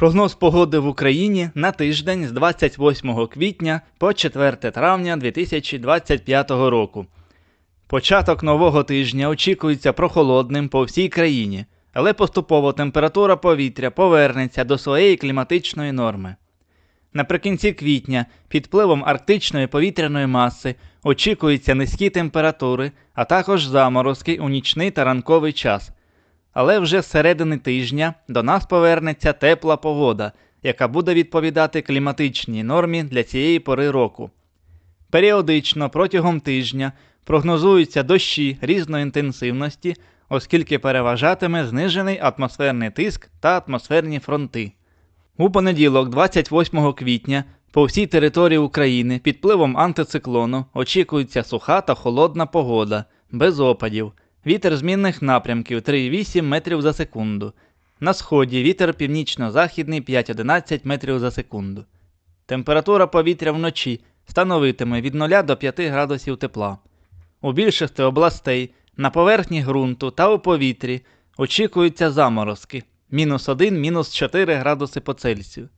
Прогноз погоди в Україні на тиждень з 28 квітня по 4 травня 2025 року. Початок нового тижня очікується прохолодним по всій країні, але поступово температура повітря повернеться до своєї кліматичної норми. Наприкінці квітня під впливом арктичної повітряної маси очікуються низькі температури, а також заморозки у нічний та ранковий час. Але вже з середини тижня до нас повернеться тепла погода, яка буде відповідати кліматичній нормі для цієї пори року. Періодично протягом тижня прогнозуються дощі різної інтенсивності, оскільки переважатиме знижений атмосферний тиск та атмосферні фронти. У понеділок, 28 квітня, по всій території України під впливом антициклону очікується суха та холодна погода, без опадів. Вітер змінних напрямків 3,8 метрів за секунду. На сході вітер північно-західний 5-11 метрів за секунду. Температура повітря вночі становитиме від 0 до 5 градусів тепла. У більшості областей на поверхні ґрунту та у повітрі очікуються заморозки мінус 1, мінус 4 градуси по Цельсію.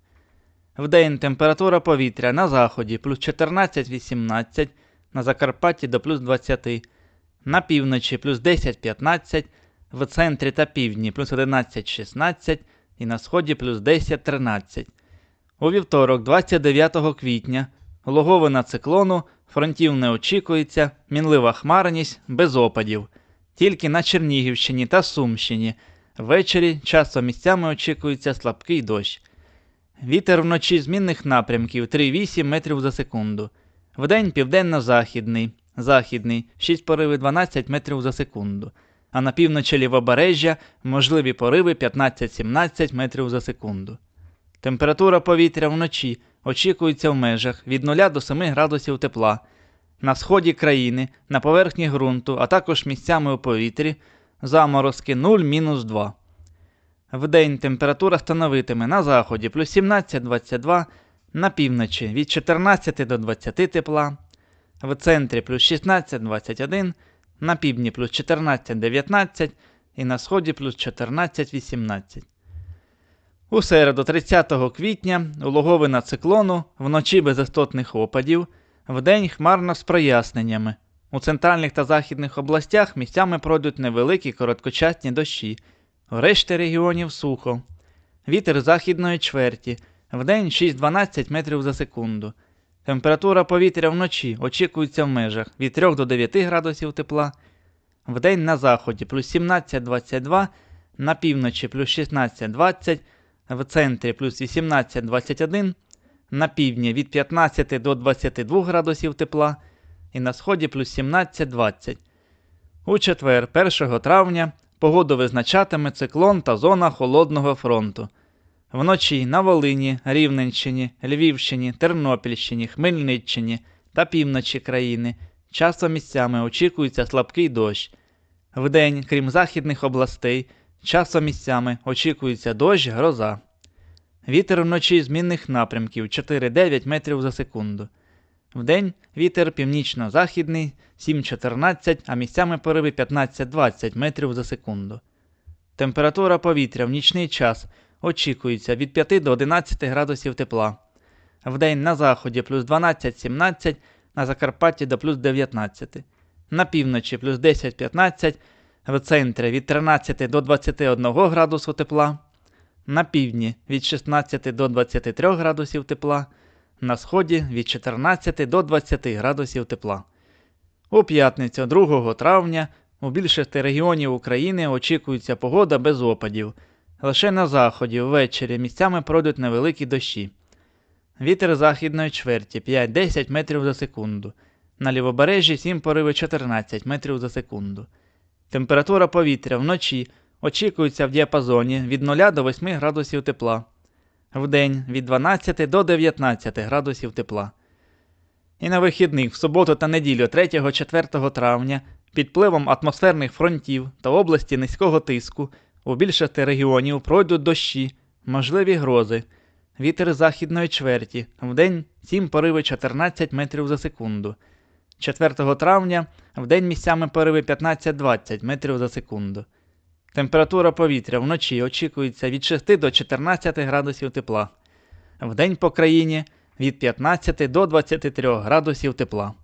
Вдень температура повітря на заході плюс 14-18, на Закарпатті до плюс 20, на півночі плюс 10-15, в центрі та півдні плюс 11-16 і на сході плюс 10-13. У вівторок, 29 квітня, логовина циклону, фронтів не очікується, мінлива хмарність без опадів. Тільки на Чернігівщині та Сумщині ввечері часто місцями очікується слабкий дощ. Вітер вночі змінних напрямків 3,8 метрів за секунду. Вдень південно-західний, західний 6 пориви 12 метрів за секунду. А на півночі лівобережжя можливі пориви 15-17 метрів за секунду. Температура повітря вночі очікується в межах від 0 до 7 градусів тепла. На сході країни, на поверхні ґрунту, а також місцями у повітрі заморозки 0-2. Вдень температура становитиме на заході плюс 17-22, на півночі від 14 до 20 тепла, в центрі плюс 16-21, на півдні плюс 14-19 і на сході плюс 14-18. У середу 30 квітня улоговина циклону вночі без істотних опадів, вдень хмарно з проясненнями. У центральних та західних областях місцями пройдуть невеликі короткочасні дощі, в решті регіонів сухо. Вітер західної чверті, вдень 6-12 метрів за секунду. Температура повітря вночі очікується в межах від 3 до 9 градусів тепла, вдень на заході плюс 17-22, на півночі плюс 16-20, в центрі плюс 18-21, на півдні від 15 до 22 градусів тепла і на сході плюс 17-20. У четвер, 1 травня, погоду визначатиме циклон та зона холодного фронту. Вночі на Волині, Рівненщині, Львівщині, Тернопільщині, Хмельниччині та півночі країни часто місцями очікується слабкий дощ. Вдень, крім західних областей, часто місцями очікується дощ, гроза. Вітер вночі змінних напрямків 4-9 метрів за секунду. Вдень вітер північно-західний 7-14, а місцями пориви 15-20 метрів за секунду. Температура повітря в нічний час очікується від 5 до 11 градусів тепла. Вдень на заході плюс 12-17, на Закарпатті до плюс 19, на півночі плюс 10-15, в центрі від 13 до 21 градусу тепла, на півдні від 16 до 23 градусів тепла на сході від 14 до 20 градусів тепла. У п'ятницю 2 травня у більшості регіонів України очікується погода без опадів. Лише на заході ввечері місцями пройдуть невеликі дощі. Вітер західної чверті 5-10 метрів за секунду. На лівобережжі 7 пориви 14 метрів за секунду. Температура повітря вночі очікується в діапазоні від 0 до 8 градусів тепла вдень від 12 до 19 градусів тепла. І на вихідних в суботу та неділю 3-4 травня під впливом атмосферних фронтів та області низького тиску у більшості регіонів пройдуть дощі, можливі грози, вітер західної чверті, вдень 7 пориви 14 метрів за секунду. 4 травня вдень місцями пориви 15-20 метрів за секунду. Температура повітря вночі очікується від 6 до 14 градусів тепла. Вдень по країні від 15 до 23 градусів тепла.